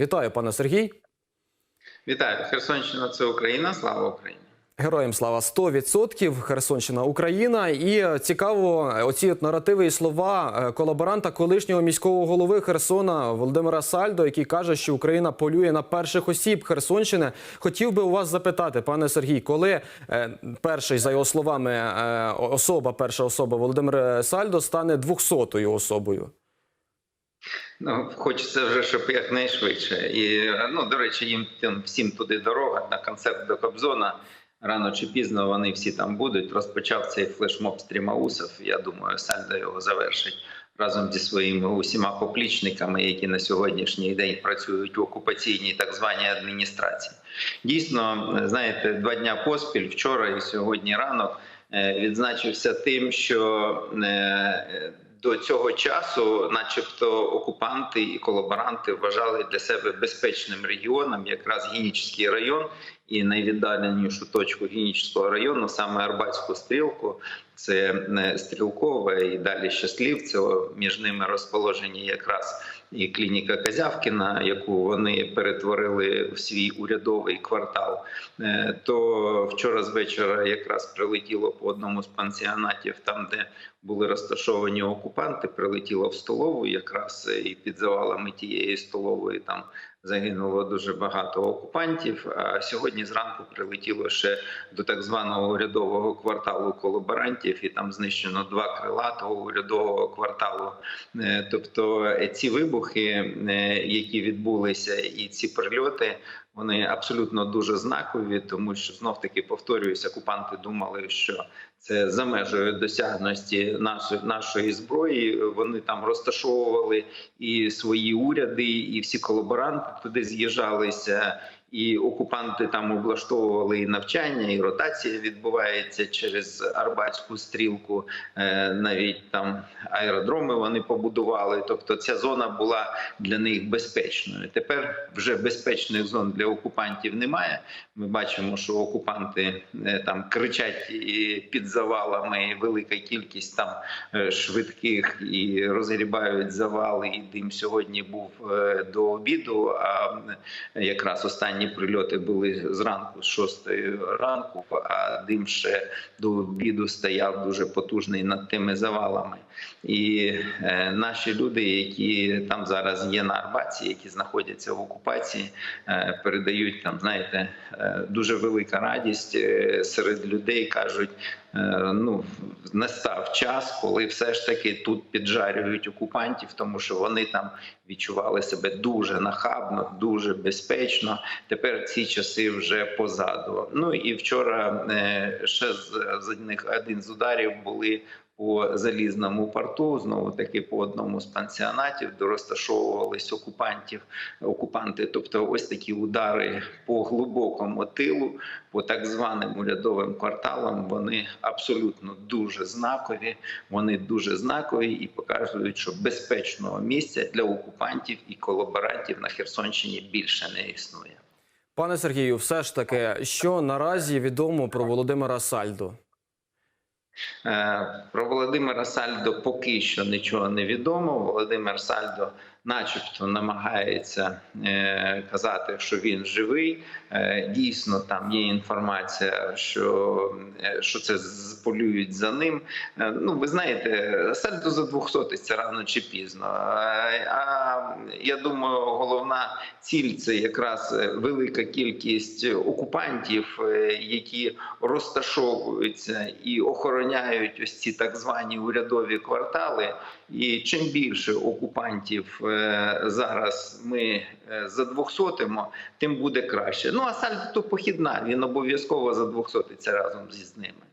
Вітаю, пане Сергій. Вітаю, Херсонщина це Україна. Слава Україні. Героям слава 100%, Херсонщина Україна. І е, цікаво, е, оці от наративи і слова е, колаборанта колишнього міського голови Херсона Володимира Сальдо, який каже, що Україна полює на перших осіб Херсонщини. Хотів би у вас запитати, пане Сергій, коли перший, за його словами, особа, перша особа Володимир Сальдо стане двохсотою особою. Ну, хочеться вже, щоб якнайшвидше. І ну, до речі, їм тим всім туди дорога на концерт до Кобзона. Рано чи пізно вони всі там будуть. Розпочав цей флешмоб стрімаусов. Я думаю, Сальдо його завершить разом зі своїми усіма поплічниками, які на сьогоднішній день працюють в окупаційній так званій адміністрації. Дійсно, знаєте, два дня поспіль, вчора і сьогодні ранок е, відзначився тим, що е, до цього часу, начебто, окупанти і колаборанти вважали для себе безпечним регіоном, якраз Гінічський район, і найвіддаленішу точку Гінічського району, саме Арбатську стрілку, це е, Стрілкове і далі Щаслів. Це Між ними розположені якраз і клініка Казявкіна, яку вони перетворили в свій урядовий квартал. Е, То вчора з вечора якраз прилетіло по одному з пансіонатів, там де були розташовані окупанти, прилетіло в столову, якраз і під завалами тієї столової там загинуло дуже багато окупантів. А сьогодні зранку прилетіло ще до так званого урядового кварталу колаборантів, і там знищено два крила того урядового кварталу. Е, Тобто е, ці вибухи, е, які відбулися, і ці прильоти. Вони абсолютно дуже знакові, тому що знов таки повторююсь, окупанти думали, що це за межею досягності нашої нашої зброї. Вони там розташовували і свої уряди, і всі колаборанти туди з'їжджалися. І окупанти там облаштовували і навчання, і ротація відбувається через Арбатську стрілку. Е, Навіть там аеродроми вони побудували. Тобто, ця зона була для них безпечною. Тепер вже безпечних зон для окупантів немає. Ми бачимо, що окупанти е, там кричать і під завалами, велика кількість там е, швидких і розгрібають завали. І дим сьогодні був до обіду. А якраз останні прильоти були зранку, з 6 ранку, а дим ще до обіду стояв дуже потужний над тими завалами. І е, наші люди, які там зараз є на Арбаці, які знаходяться в окупації, е, передають там, знаєте, е, дуже велика радість серед людей. кажуть, ну настав час, коли все ж таки тут піджарюють окупантів, тому що вони там відчували себе дуже нахабно, дуже безпечно. Тепер ці часи вже позаду. Ну і вчора е, ще з одних один з ударів були по залізному порту, знову таки по одному з пансіонатів, де розташовувались окупантів, окупанти. Тобто, ось такі удари по глибокому тилу, по так званим урядовим кварталам. Вони абсолютно дуже знакові. Вони дуже знакові і показують, що безпечного місця для окупантів і колаборантів на Херсонщині більше не існує. Пане Сергію, все ж таки, що наразі відомо про Володимира Сальдо? Е, Про Володимира Сальдо поки що нічого не відомо. Володимир Сальдо, начебто, намагається е, казати, що він живий. Е, Дійсно, там є інформація, що, е, що це полюють за ним. Ну, ви знаєте, Сальдо за 200 це рано чи пізно. А я думаю, головна ціль це якраз велика кількість окупантів, які розташовуються і охороняють ось ці так звані урядові квартали. І чим більше окупантів е, зараз ми е, задвохсотимо, тим буде краще. Ну а сальто похідна. Він обов'язково задвохсотиться разом зі з ними.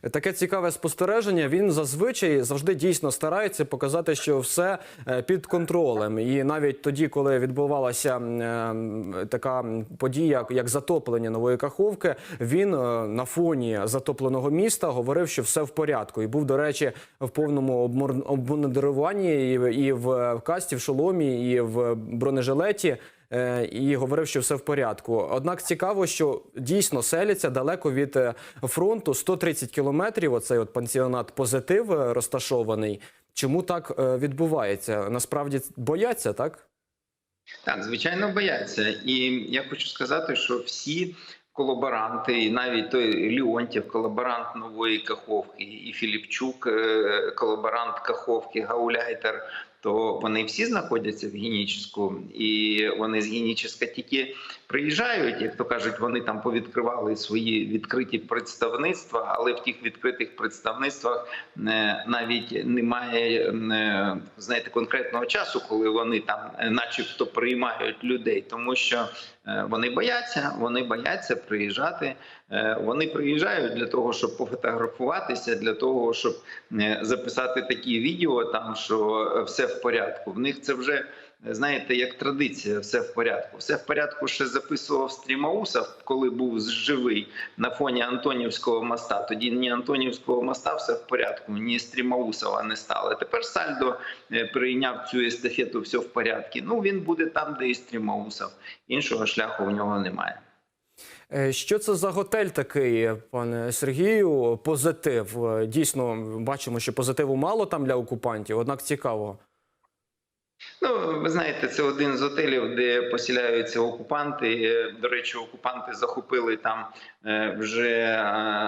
Таке цікаве спостереження. Він зазвичай завжди дійсно старається показати, що все е, під контролем. І навіть тоді, коли відбувалася е, така подія, як затоплення нової каховки, він е, на фоні затопленого міста говорив, що все в порядку. І був, до речі, в повному обмундируванні і в касті, в шоломі, і в бронежилеті. Е, І говорив, що все в порядку. Однак цікаво, що дійсно селяться далеко від е, фронту 130 кілометрів. Оцей от пансіонат позитив е, розташований. Чому так відбувається? Насправді бояться, так? Так, звичайно, бояться. І я хочу сказати, що всі колаборанти, і навіть той Леонтьєв, колаборант нової Каховки, і Філіпчук, е, колаборант Каховки, Гауляйтер. То вони всі знаходяться в Геніческу, і вони з Геніческа тільки приїжджають, як то кажуть, вони там повідкривали свої відкриті представництва, але в тих відкритих представництвах е, навіть немає е, знаєте конкретного часу, коли вони там, начебто, приймають людей, тому що вони бояться, вони бояться приїжджати. Е, Вони приїжджають для того, щоб пофотографуватися, для того, щоб е, записати такі відео, там що все в порядку. В них це вже знаєте, як традиція, все в порядку. Все в порядку ще записував Стрімаусов, коли був живий на фоні Антонівського моста. Тоді ні Антонівського моста все в порядку, ні Стрімаусова не стало. Тепер Сальдо е, прийняв цю естафету, все в порядку. Ну він буде там, де і Стрімаусов. Іншого шляху в нього немає. Е, Що це за готель такий, пане Сергію? Позитив. Е, Дійсно, бачимо, що позитиву мало там для окупантів, однак цікаво. Ну, ви знаєте, це один з готелів, де поселяються окупанти. Е, До речі, окупанти захопили там е, вже е,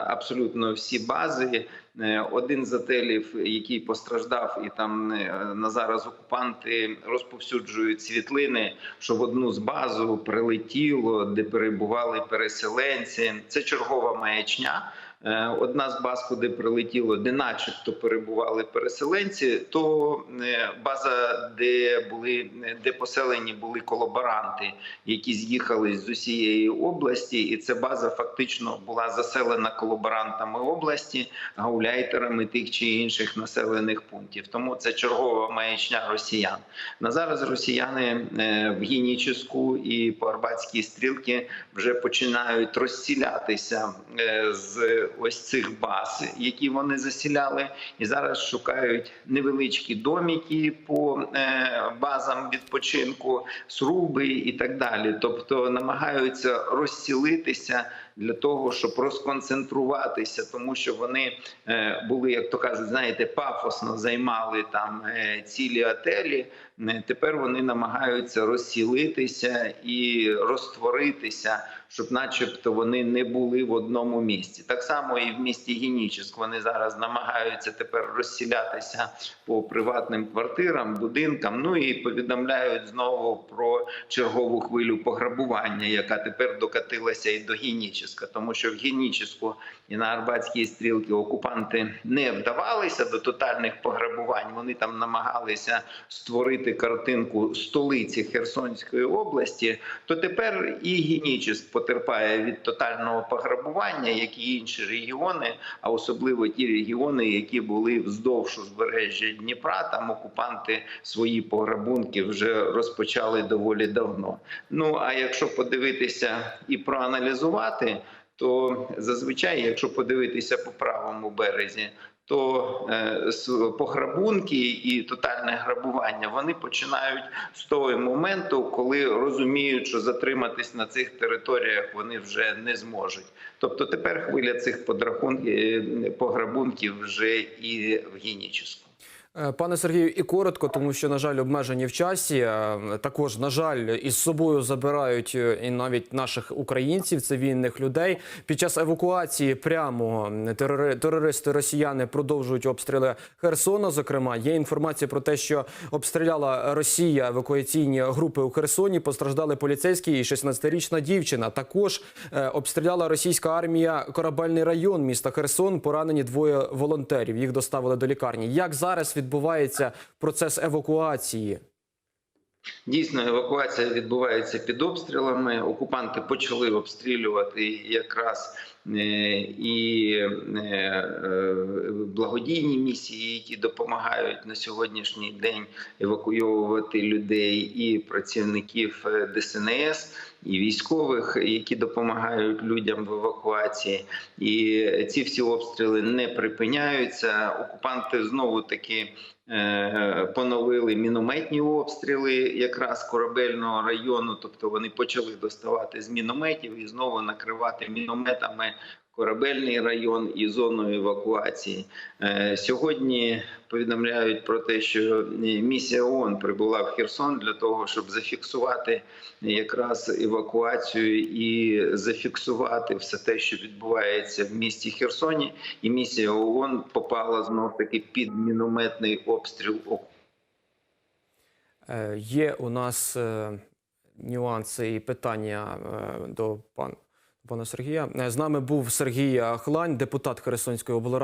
абсолютно всі бази. Один з готелів, який постраждав, і там на зараз окупанти розповсюджують світлини, що в одну з базу прилетіло, де перебували переселенці. Це чергова маячня. Е, Одна з баз, куди прилетіло, де начебто перебували переселенці, то е, база, де були де поселені були колаборанти, які з'їхали з усієї області, і ця база фактично була заселена колаборантами області, гауляйтерами тих чи інших населених пунктів. Тому це чергова маячня росіян. На зараз росіяни е, в Геніческу і по Арбатській стрілки вже починають розсілятися е, з ось цих баз, які вони засіляли, і зараз шукають невеличкі доміки по е, базам відпочинку, сруби і так далі. Тобто намагаються розсілитися для того, щоб розконцентруватися, тому що вони е, були, як то кажуть, знаєте, пафосно займали там е, цілі отелі. Е, Тепер вони намагаються розсілитися і розтворитися, щоб, начебто, вони не були в одному місці. Так само і в місті Генічеськ вони зараз намагаються тепер розсілятися по приватним квартирам, будинкам. Ну і повідомляють знову про чергову хвилю пограбування, яка тепер докатилася і до Генічеська, тому що в Генічеську і на Арбатській стрілці окупанти не вдавалися до тотальних пограбувань. Вони там намагалися створити картинку столиці Херсонської області. То тепер і Генічеськ потерпає від тотального пограбування, як і інші регіони, а особливо ті регіони, які були вздовж узбережжя Дніпра. Там окупанти свої пограбунки вже розпочали доволі давно. Ну а якщо подивитися і проаналізувати, то зазвичай, якщо подивитися по правому березі, то е, пограбунки і тотальне грабування вони починають з того моменту, коли розуміють, що затриматись на цих територіях вони вже не зможуть. Тобто тепер хвиля цих подрахунків, е, пограбунків вже і в Геніческу. Е, Пане Сергію, і коротко, тому що, на жаль, обмежені в часі. Е, Також, на жаль, із собою забирають е, і навіть наших українців, цивільних людей. Під час евакуації прямо терори- терористи росіяни продовжують обстріли Херсона. Зокрема, є інформація про те, що обстріляла Росія евакуаційні групи у Херсоні. Постраждали поліцейські і 16-річна дівчина. Також обстріляла російська армія корабельний район міста Херсон. Поранені двоє волонтерів. Їх доставили до лікарні. Як зараз відбувається процес евакуації? Дійсно, евакуація відбувається під обстрілами. Окупанти почали обстрілювати якраз і е, е, благодійні місії, які допомагають на сьогоднішній день евакуйовувати людей, і працівників е, ДСНС. І військових, які допомагають людям в евакуації, і ці всі обстріли не припиняються. Окупанти знову таки е, поновили мінометні обстріли якраз корабельного району. Тобто вони почали доставати з мінометів і знову накривати мінометами корабельний район і зоною евакуації. Е, Сьогодні повідомляють про те, що е, місія ООН прибула в Херсон для того, щоб зафіксувати якраз евакуацію і зафіксувати все те, що відбувається в місті Херсоні. І місія ООН попала знов таки під мінометний обстріл Е, Є у нас нюанси і питання до пан, пана Сергія. Е, З нами був Сергій Хлань, депутат Херсонської облради.